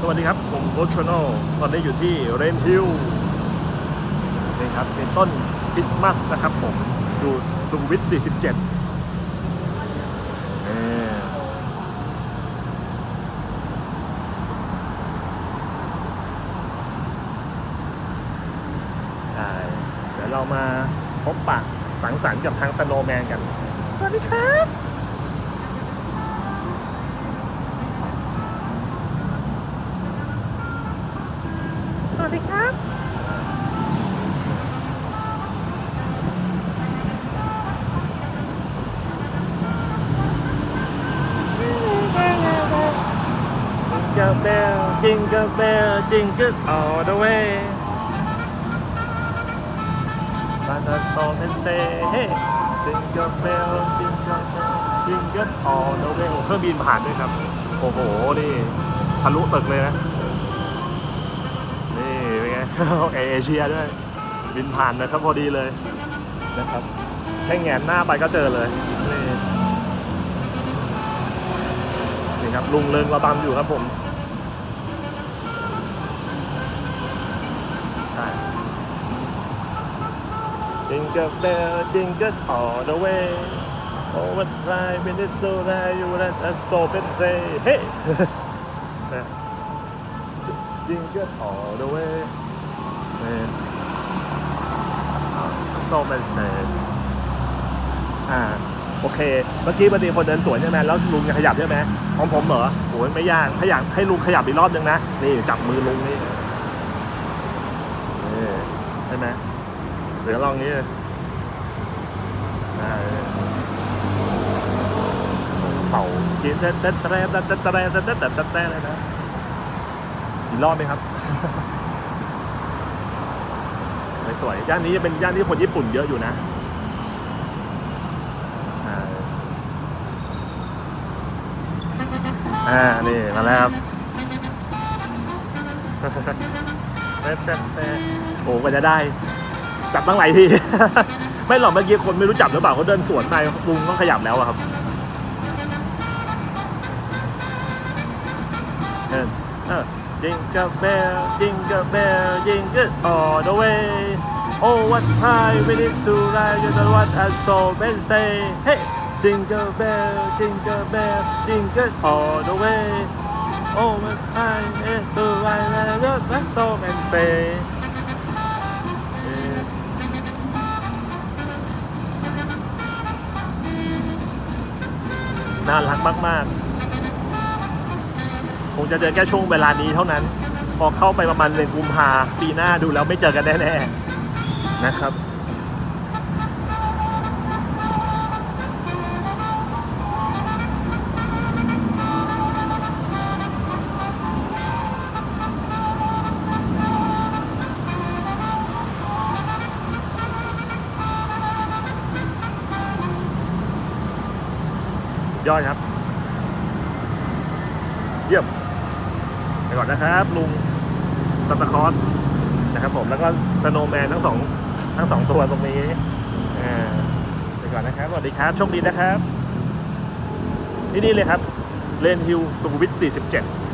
สวัสดีครับ ผมโคชโนตอนนี้อยู่ที่เรนฮิลนี่ครับ เป็นต้นคริสต์มาสนะครับผม อยู่สุขมวิท 47เออใช่เดี๋ยวเรามาพบปะสังสรรค์กับทางสโนแมนกัน สวัสดีครับ สวัสดีครับ Jingle bell, jingle bell, jingle all the way. Santa Claus and say, hey, jingle bell, jingle bell, jingle all the way เครื่องบินผ่านด้วยครับ โอ้โห นี่ทะลุตึกเลยนะ นี่เป็นไงเอเชียด้วย บินผ่านนะครับพอดีเลยนะครับแค่แงนหน้าไปก็เจอเลยนี่นี่ครับลุงเริงระบำอยู่ครับผม Jingle bell, jingle all the way. Oh, what time when it's so that you let us so and say, hey. นะ Jingle all the way. นี่โซเป็นเซอ่าโอเค เมื่อกี้พอดีคนเดินสวนใช่ไหมแล้วลุงจะขยับใช่ไหมของผมเหรอโอ้ยไม่ยากถ้าอยากให้ลุงขยับอีกรอบนึงนะ นี่จับมือลุงนี่นี่ใช่ไหมเดี๋ยวลองนี้อ่าเป่ากินเต้นเต้นเต้นเต้นเต้นเต้นเต้นเต้นเต้นเต้นเลยนะอีกรอบไหมครับสวยๆย่านนี้จะเป็นย่านที่คนญี่ปุ่นเยอะอยู่นะอ่านี่มาแล้วครับแป๊ะแป๊ะแป๊ะโอ้ก็จะได้ จับตั้งหลายที่ ไม่หรอกเมื่อกี้คนไม่รู้จับหรือเปล่าเขาเดินสวนไปลุงต้องขยับแล้วอะครับ เออเออ Jingle bell, jingle bell, jingle all the way. Oh, what time we need to ride, you know what I saw men say. Hey, jingle bell, jingle bell, jingle all the way. Oh, what time we need to ride, you know what I saw men say. น่ารักมาก ๆ คงจะเจอแค่ช่วงเวลานี้เท่านั้น พอเข้าไปประมาณเดือนกุมภาปีหน้าดูแล้วไม่เจอกันแน่ๆนะครับยอดครับ เยี่ยม ไปก่อนนะครับ ลุงซันตาคอสนะครับผมแล้วก็สโนว์แมนทั้งสองทั้งสองตัวตรงนี้อไปก่อนนะครับสวัสดีครับโชคดีนะครับ ที่นี่เลยครับเลนฮิลสุขุมวิท47